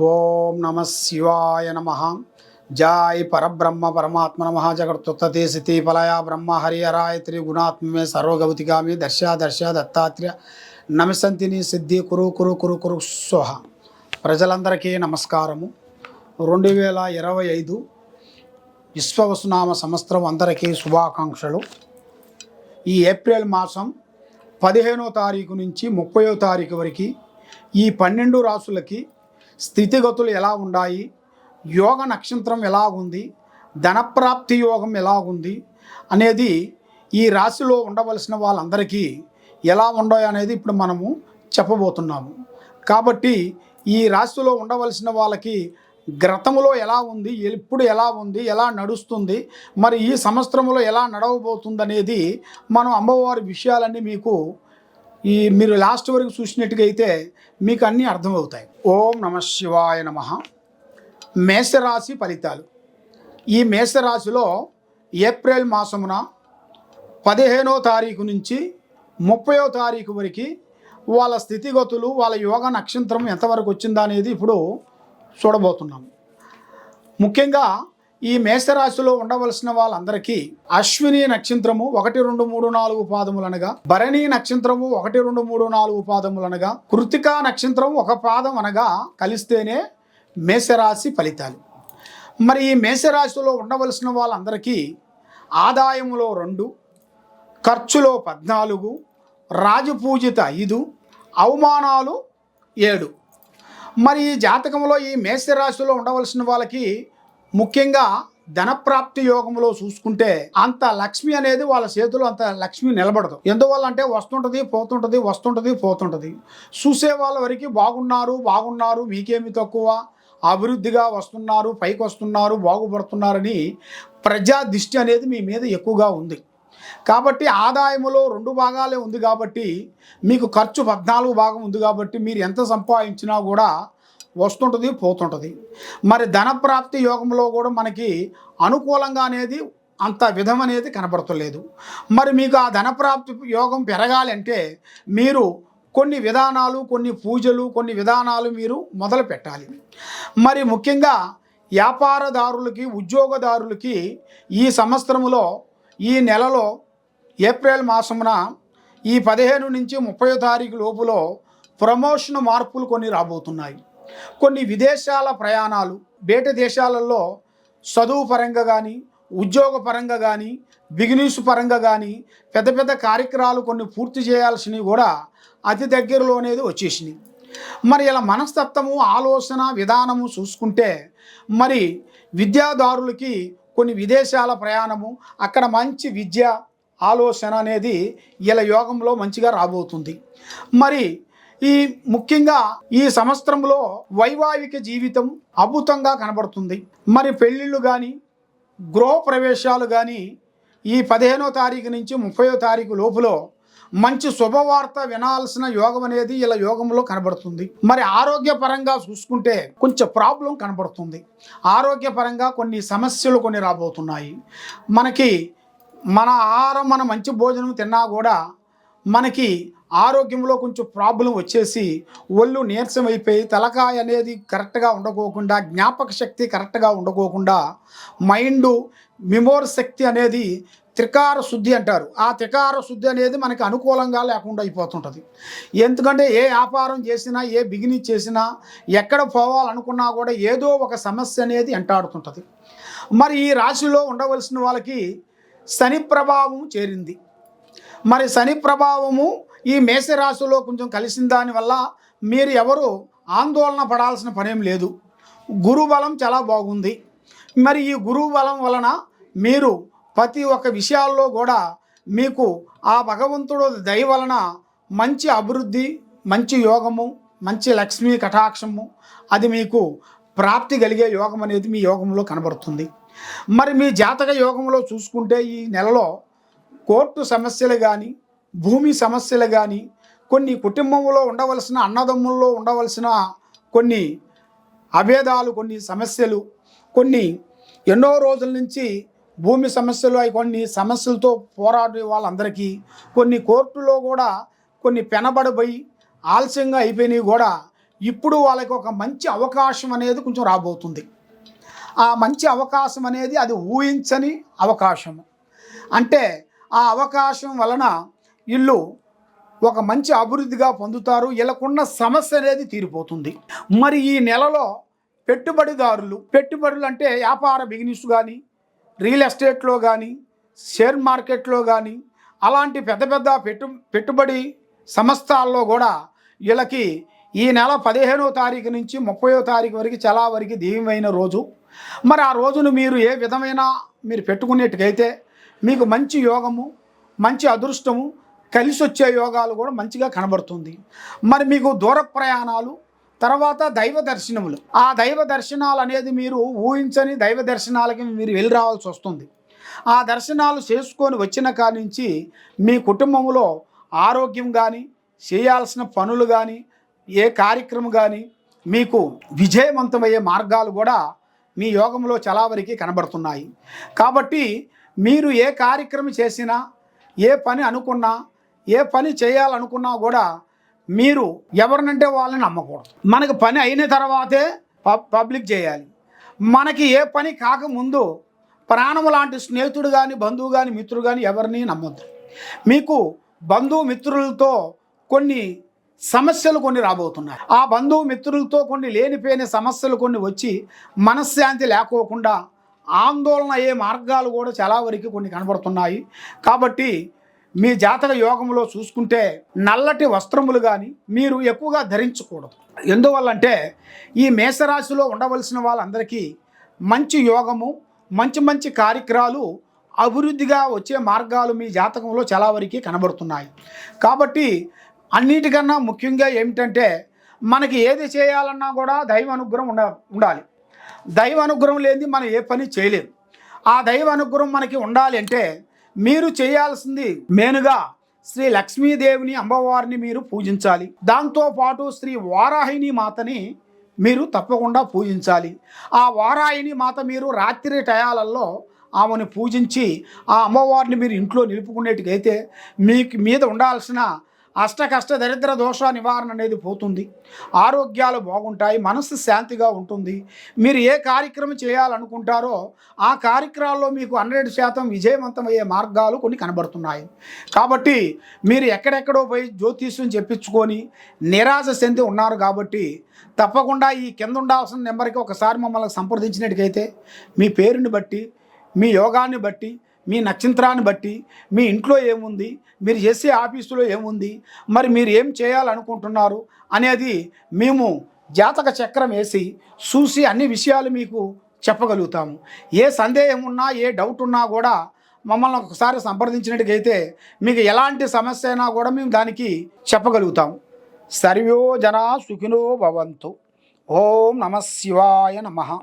ఓం నమ శివాయ నమ. జాయ్ పరబ్రహ్మ పరమాత్మ నమ. జగత్తుత్తే సితి పలయ బ్రహ్మ హరిహరాయ త్రిగుణాత్మే సర్వగవతిగామి దర్శ దర్శ దత్తాత్రేయ నమసంతిని సిద్ధి కురు కురు కురు కురు స్వహ. ప్రజలందరికీ నమస్కారము. రెండు వేల ఇరవై ఐదు విశ్వవసునామ సంవత్సరం అందరికీ శుభాకాంక్షలు. ఈ ఏప్రిల్ మాసం పదిహేనో తారీఖు నుంచి ముప్పయో తారీఖు వరకు ఈ పన్నెండు రాసులకి స్థితిగతులు ఎలా ఉన్నాయి యోగ నక్షత్రం ఎలా ఉంది? ధనప్రాప్తి యోగం ఎలా ఉంది? అనేది ఈ రాశిలో ఉండవలసిన వాళ్ళందరికీ ఎలా ఉండవు అనేది ఇప్పుడు మనము చెప్పబోతున్నాము. కాబట్టి ఈ రాశిలో ఉండవలసిన వాళ్ళకి గ్రతములో ఎలా ఉంది? ఎప్పుడు ఎలా ఉంది? ఎలా నడుస్తుంది? మరి ఈ సంవత్సరంలో ఎలా నడవబోతుంది అనేది మనం అమ్మవారి విషయాలన్నీ మీకు ఈ మీరు లాస్ట్ వరకు చూసినట్టుగా అయితే మీకు అన్నీ అర్థమవుతాయి. ఓం నమ శివాయ నమ. మేషరాశి ఫలితాలు. ఈ మేషరాశిలో ఏప్రిల్ మాసమున పదిహేనో తారీఖు నుంచి ముప్పయో తారీఖు వరకు వాళ్ళ స్థితిగతులు వాళ్ళ యోగ నక్షత్రం ఎంతవరకు వచ్చిందా అనేది ఇప్పుడు చూడబోతున్నాము ముఖ్యంగా ఈ మేషరాశిలో ఉండవలసిన వాళ్ళందరికీ అశ్విని నక్షత్రము ఒకటి రెండు మూడు నాలుగు పాదములనగా భరణి నక్షత్రము ఒకటి రెండు మూడు నాలుగు పాదములనగా కృతికా నక్షత్రం ఒక పాదం అనగా కలిస్తేనే మేషరాశి ఫలితాలు. మరి ఈ మేషరాశిలో ఉండవలసిన వాళ్ళందరికీ ఆదాయములో రెండు ఖర్చులో పద్నాలుగు రాజపూజిత ఐదు అవమానాలు ఏడు. మరి ఈ జాతకంలో ఈ మేషరాశిలో ఉండవలసిన వాళ్ళకి ముఖ్యంగా ధనప్రాప్తి యోగంలో చూసుకుంటే అంత లక్ష్మి అనేది వాళ్ళ చేతిలో అంత లక్ష్మి నిలబడదు. ఎందువల్ల అంటే వస్తుంటుంది పోతుంటుంది వస్తుంటుంది పోతుంటుంది. చూసే వాళ్ళ వరకు బాగున్నారు బాగున్నారు మీకేమి తక్కువ? అభివృద్ధిగా వస్తున్నారు పైకి వస్తున్నారు బాగుపడుతున్నారని ప్రజా దృష్టి అనేది మీ మీద ఎక్కువగా ఉంది. కాబట్టి ఆదాయములో రెండు భాగాలే ఉంది కాబట్టి మీకు ఖర్చు పద్నాలుగు భాగం ఉంది కాబట్టి మీరు ఎంత సంపాదించినా కూడా వస్తుంటుంది పోతుంటుంది. మరి ధనప్రాప్తి యోగంలో కూడా మనకి అనుకూలంగా అనేది అంత విధం అనేది కనబడతలేదు. మరి మీకు ఆ ధనప్రాప్తి యోగం పెరగాలంటే మీరు కొన్ని విధానాలు కొన్ని పూజలు కొన్ని విధానాలు మీరు మొదలు పెట్టాలి. మరి ముఖ్యంగా వ్యాపారదారులకి ఉద్యోగదారులకి ఈ సంవత్సరంలో ఈ నెలలో ఏప్రిల్ మాసమున ఈ పదిహేను నుంచి ముప్పై తారీఖు లోపులో ప్రమోషన్ మార్పులు కొన్ని రాబోతున్నాయి. కొన్ని విదేశాల ప్రయాణాలు బయట దేశాలలో చదువు పరంగా కానీ ఉద్యోగ పరంగా కానీ బిజినెస్ పరంగా కానీ పెద్ద పెద్ద కార్యక్రమాలు కొన్ని పూర్తి చేయాల్సినవి కూడా అతి దగ్గరలోనేది వచ్చేసినాయి. మరి ఇలా మనస్తత్వము ఆలోచన విధానము చూసుకుంటే మరి విద్యాదారులకి కొన్ని విదేశాల ప్రయాణము అక్కడ మంచి విద్య ఆలోచన అనేది ఇలా యోగంలో మంచిగా రాబోతుంది. మరి ఈ ముఖ్యంగా ఈ సంవత్సరంలో వైవాహిక జీవితం అద్భుతంగా కనబడుతుంది. మరి పెళ్ళిళ్ళు కానీ గృహ ప్రవేశాలు కానీ ఈ పదిహేనో తారీఖు నుంచి ముప్పయో తారీఖు లోపులో మంచి శుభవార్త వినాల్సిన యోగం అనేది ఇలా యోగంలో కనబడుతుంది. మరి ఆరోగ్యపరంగా చూసుకుంటే కొంచెం ప్రాబ్లం కనబడుతుంది. ఆరోగ్యపరంగా కొన్ని సమస్యలు కొన్ని రాబోతున్నాయి. మనకి మన ఆహారం మన మంచి భోజనం తిన్నా కూడా మనకి ఆరోగ్యంలో కొంచెం ప్రాబ్లం వచ్చేసి ఒళ్ళు నీరసం అయిపోయి తలకాయ అనేది కరెక్ట్గా ఉండకోకుండా జ్ఞాపక శక్తి కరెక్ట్గా ఉండకోకుండా మైండ్ మెమోర్ శక్తి అనేది త్రికార శుద్ధి అంటారు. ఆ త్రికార శుద్ధి అనేది మనకి అనుకూలంగా లేకుండా అయిపోతుంటుంది. ఎందుకంటే ఏ వ్యాపారం చేసినా ఏ బిగినింగ్ చేసినా ఎక్కడ పోవాలనుకున్నా కూడా ఏదో ఒక సమస్య అనేది ఎంటాడుతుంటుంది. మరి ఈ రాశిలో ఉండవలసిన వాళ్ళకి శని ప్రభావం చేరింది. మరి శని ప్రభావము ఈ మేషరాశిలో కొంచెం కలిసిన దానివల్ల మీరు ఎవరు ఆందోళన పడాల్సిన పనేం లేదు. గురుబలం చాలా బాగుంది. మరి ఈ గురువు బలం వలన మీరు ప్రతి ఒక్క విషయాల్లో కూడా మీకు ఆ భగవంతుడు దయ వలన మంచి అభివృద్ధి మంచి యోగము మంచి లక్ష్మీ కటాక్షము అది మీకు ప్రాప్తి కలిగే యోగం అనేది మీ యోగంలో కనబడుతుంది. మరి మీ జాతక యోగంలో చూసుకుంటే ఈ నెలలో కోర్టు సమస్యలు కానీ భూమి సమస్యలు కానీ కొన్ని కుటుంబంలో ఉండవలసిన అన్నదమ్ముల్లో ఉండవలసిన కొన్ని అభేదాలు కొన్ని సమస్యలు కొన్ని ఎన్నో రోజుల నుంచి భూమి సమస్యలు అవి కొన్ని సమస్యలతో పోరాడే వాళ్ళందరికీ కొన్ని కోర్టులో కూడా కొన్ని పెనబడిపోయి ఆలస్యంగా అయిపోయినవి కూడా ఇప్పుడు వాళ్ళకి ఒక మంచి అవకాశం అనేది కొంచెం రాబోతుంది. ఆ మంచి అవకాశం అనేది అది ఊహించని అవకాశం అంటే ఆ అవకాశం వలన ఇల్లు ఒక మంచి అభివృద్ధిగా పొందుతారు. వీళ్ళకున్న సమస్య అనేది తీరిపోతుంది. మరి ఈ నెలలో పెట్టుబడిదారులు పెట్టుబడులు అంటే వ్యాపార బిజినెస్ కానీ రియల్ ఎస్టేట్లో కానీ షేర్ మార్కెట్లో కానీ అలాంటి పెద్ద పెద్ద పెట్టు పెట్టుబడి సంస్థల్లో కూడా వీళ్ళకి ఈ నెల పదిహేనో తారీఖు నుంచి ముప్పయో తారీఖు వరకు చాలా వరకు దీవమైన రోజు. మరి ఆ రోజును మీరు ఏ విధమైన మీరు పెట్టుకునేట్టుకైతే మీకు మంచి యోగము మంచి అదృష్టము కలిసి వచ్చే యోగాలు కూడా మంచిగా కనబడుతుంది. మరి మీకు దూర ప్రయాణాలు తర్వాత దైవ దర్శనములు. ఆ దైవ దర్శనాలు అనేది మీరు ఊహించని దైవ దర్శనాలకి మీరు వెళ్ళి రావాల్సి వస్తుంది. ఆ దర్శనాలు చేసుకొని వచ్చిన కాడి నుంచి మీ కుటుంబంలో ఆరోగ్యం కానీ చేయాల్సిన పనులు కానీ ఏ కార్యక్రమం కానీ మీకు విజయవంతమయ్యే మార్గాలు కూడా మీ యోగంలో చాలా వరకు కనబడుతున్నాయి. కాబట్టి మీరు ఏ కార్యక్రమం చేసినా ఏ పని అనుకున్నా ఏ పని చేయాలనుకున్నా కూడా మీరు ఎవరినంటే వాళ్ళని నమ్మకూడదు. మనకి పని అయిన తర్వాతే పబ్ పబ్లిక్ చేయాలి. మనకి ఏ పని కాకముందు ప్రాణము లాంటి స్నేహితుడు కానీ బంధువు కానీ మిత్రుడు కానీ ఎవరిని నమ్మొద్దు. మీకు బంధువు మిత్రులతో కొన్ని సమస్యలు కొన్ని రాబోతున్నాయి. ఆ బంధువు మిత్రులతో కొన్ని లేనిపోయిన సమస్యలు కొన్ని వచ్చి మనశ్శాంతి లేకోకుండా ఆందోళన అయ్యే మార్గాలు కూడా చాలా వరకు కొన్ని కనబడుతున్నాయి. కాబట్టి మీ జాతక యోగంలో చూసుకుంటే నల్లటి వస్త్రములు కానీ మీరు ఎక్కువగా ధరించకూడదు. ఎందువల్లంటే ఈ మేషరాశిలో ఉండవలసిన వాళ్ళందరికీ మంచి యోగము మంచి మంచి కార్యక్రమాలు అభివృద్ధిగా వచ్చే మార్గాలు మీ జాతకంలో చాలా వరకు కనబడుతున్నాయి. కాబట్టి అన్నిటికన్నా ముఖ్యంగా ఏమిటంటే మనకి ఏది చేయాలన్నా కూడా దైవ అనుగ్రహం ఉండ ఉండాలి. దైవ అనుగ్రహం లేనిది మనం ఏ పని చేయలేం ఆ దైవ అనుగ్రహం మనకి ఉండాలి అంటే మీరు చేయాల్సింది మెయిన్గా శ్రీ లక్ష్మీదేవిని అమ్మవారిని మీరు పూజించాలి. దాంతోపాటు శ్రీ వారాహిని మాతని మీరు తప్పకుండా పూజించాలి. ఆ వారాహిని మాత మీరు రాత్రి టయాలలో ఆమెను పూజించి ఆ అమ్మవారిని మీరు ఇంట్లో నిలుపుకునేట్టుకైతే మీకు మీద ఉండాల్సిన అష్ట కష్ట దరిద్ర దోష నివారణ అనేది పోతుంది. ఆరోగ్యాలు బాగుంటాయి మనసు శాంతిగా ఉంటుంది. మీరు ఏ కార్యక్రమం చేయాలనుకుంటారో ఆ కార్యక్రమాల్లో మీకు హండ్రెడ్ శాతం విజయవంతమయ్యే మార్గాలు కొన్ని కనబడుతున్నాయి. కాబట్టి మీరు ఎక్కడెక్కడో పోయి జ్యోతిష్యం చెప్పించుకొని నిరాశ చెంది ఉన్నారు కాబట్టి తప్పకుండా ఈ కింద ఉండాల్సిన నెంబర్కి ఒకసారి మమ్మల్ని సంప్రదించినట్టుకైతే మీ పేరుని బట్టి మీ యోగాన్ని బట్టి మీ నక్షత్రాన్ని బట్టి మీ ఇంట్లో ఏముంది మీరు చేసే ఆఫీసులో ఏముంది మరి మీరు ఏం చేయాలనుకుంటున్నారు అనేది మేము జాతక చక్రం వేసి చూసి అన్ని విషయాలు మీకు చెప్పగలుగుతాము. ఏ సందేహం ఉన్నా ఏ డౌట్ ఉన్నా కూడా మమ్మల్ని ఒకసారి సంప్రదించినట్టుకైతే మీకు ఎలాంటి సమస్య అయినా కూడా మేము దానికి చెప్పగలుగుతాం సర్వో జనా సుఖినో భవంతు. ఓం నమ శివాయ నమః.